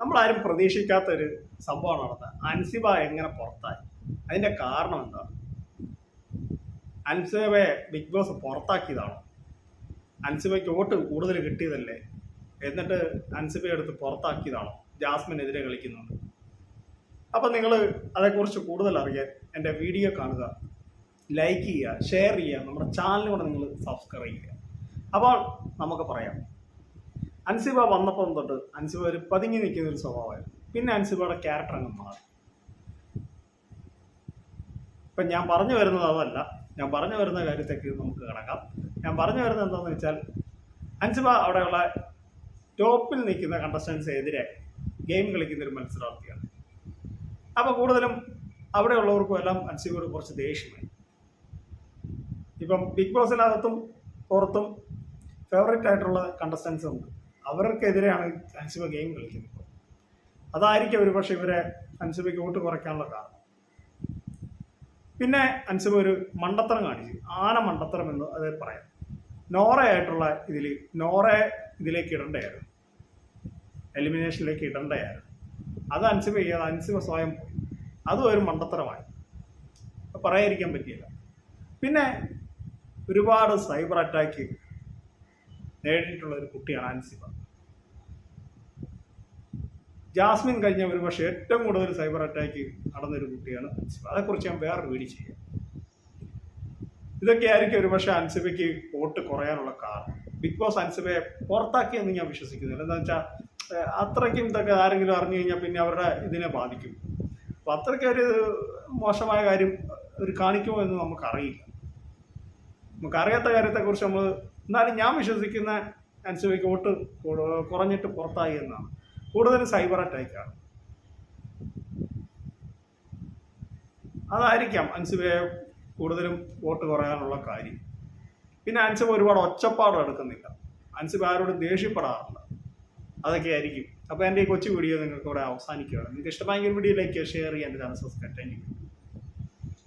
നമ്മളാരും പ്രതീക്ഷിക്കാത്ത ഒരു സംഭവമാണ് നടന്നത്. അൻസിബ എങ്ങനെ പുറത്തായി? അതിന്റെ കാരണം എന്താണ്? അൻസിബയെ ബിഗ് ബോസ് പുറത്താക്കിയതാണോ? അൻസിബയ്ക്ക് വോട്ട് കൂടുതൽ കിട്ടിയതല്ലേ? എന്നിട്ട് അൻസിബയെ എടുത്ത് പുറത്താക്കിയതാണോ? ജാസ്മിനെതിരെ കളിക്കുന്നുണ്ട്. അപ്പം നിങ്ങൾ അതേക്കുറിച്ച് കൂടുതൽ അറിയാൻ എന്റെ വീഡിയോ കാണുക ലൈക്ക് ചെയ്യുക ഷെയർ ചെയ്യുക നമ്മുടെ ചാനൽ നിങ്ങൾ സബ്സ്ക്രൈബ് ചെയ്യുക. അപ്പോൾ നമുക്ക് പറയാം. അൻസിബ വന്നപ്പം തൊട്ട് അൻസിബ ഒരു പതുങ്ങി നിൽക്കുന്ന ഒരു സ്വഭാവമായിരുന്നു. പിന്നെ അൻസിബയുടെ ക്യാരക്ടർ അങ്ങ് മാറി. ഇപ്പം ഞാൻ പറഞ്ഞു വരുന്നത് അതല്ല. ഞാൻ പറഞ്ഞു വരുന്ന കാര്യത്തേക്ക് നമുക്ക് കിടക്കാം ഞാൻ പറഞ്ഞു വരുന്നത് എന്താണെന്ന് വെച്ചാൽ അൻസിബ അവിടെയുള്ള ടോപ്പിൽ നിൽക്കുന്ന കണ്ടസ്റ്റൻസ് എതിരെ ഗെയിം കളിക്കുന്ന ഒരു മത്സരാർത്ഥിയാണ്. അപ്പോൾ കൂടുതലും അവിടെയുള്ളവർക്കും എല്ലാം അൻസിബയോട് കുറച്ച് ദേഷ്യമായി. ഇപ്പം ബിഗ് ബോസിനകത്തും പുറത്തും ഫേവറേറ്റ് ആയിട്ടുള്ള കണ്ടസ്റ്റൻസ് ഉണ്ട്. അവർക്കെതിരെയാണ് അൻസിബ ഗെയിം കളിക്കുന്നത് അതായിരിക്കും ഒരു പക്ഷേ ഇവരെ അൻസിബയ്ക്ക് വോട്ട് കുറയ്ക്കാനുള്ള കാരണം. പിന്നെ അൻസിബ ഒരു മണ്ടത്തരം കാണിച്ചു. ആന മണ്ടത്തരം എന്ന് അത് പറയാം. നോറയായിട്ടുള്ള ഇതിൽ നോറയെ ഇതിലേക്ക് ഇടണ്ടായിരുന്നു. എലിമിനേഷനിലേക്ക് ഇടണ്ടായിരുന്നു. അത് അൻസിബ ചെയ്യാതെ അൻസിബ സ്വയം പോയി. അതും ഒരു മണ്ടത്തരമായി. പറയാതിരിക്കാൻ പറ്റിയില്ല. പിന്നെ ഒരുപാട് സൈബർ അറ്റാക്ക് നേടിയിട്ടുള്ള ഒരു കുട്ടിയാണ് അൻസിബ. ജാസ്മിൻ കഴിഞ്ഞ ഒരു പക്ഷേ ഏറ്റവും കൂടുതൽ സൈബർ അറ്റാക്ക് നടന്നൊരു കുട്ടിയാണ്. അതേക്കുറിച്ച് ഞാൻ വേറൊരു വീഡിയോ ചെയ്യാം. ഇതൊക്കെ ആയിരിക്കും ഒരു പക്ഷേ അൻസിബയ്ക്ക് വോട്ട് കുറയാനുള്ള കാരണം. ബിഗ് ബോസ് അൻസിബയെ പുറത്താക്കിയെന്ന് ഞാൻ വിശ്വസിക്കുന്നില്ല. എന്താ വെച്ചാൽ അത്രയ്ക്കും ഇതൊക്കെ ആരെങ്കിലും അറിഞ്ഞു കഴിഞ്ഞാൽ പിന്നെ അവരുടെ ഇതിനെ ബാധിക്കും. അപ്പം അത്രയ്ക്ക് ഒരു മോശമായ കാര്യം ഒരു കാണിക്കുമോ എന്ന് നമുക്കറിയില്ല. നമുക്കറിയാത്ത കാര്യത്തെക്കുറിച്ച് നമ്മൾ എന്നാലും ഞാൻ വിശ്വസിക്കുന്ന അൻസിബയ്ക്ക് വോട്ട് കുറഞ്ഞിട്ട് പുറത്തായി എന്നാണ്. കൂടുതലും സൈബർ അറ്റാക്കാണ്. അതായിരിക്കാം അൻസിബെ കൂടുതലും വോട്ട് കുറയാനുള്ള കാര്യം. പിന്നെ അൻസിബ് ഒരുപാട് ഒച്ചപ്പാടും എടുക്കുന്നില്ല. അൻസിബ് ആരോടും ദേഷ്യപ്പെടാറില്ല. അതൊക്കെ ആയിരിക്കും. അപ്പോൾ എന്റെ ഈ കൊച്ചു വീഡിയോ നിങ്ങൾക്ക് ഇവിടെ അവസാനിക്കുകയാണ്. നിങ്ങൾക്ക് ഇഷ്ടമായെങ്കിൽ വീഡിയോ ലൈക്ക് ചെയ്യുക ഷെയർ ചെയ്യാൻ ചാനൽ സബ്സ്ക്രൈബ് താങ്ക് യു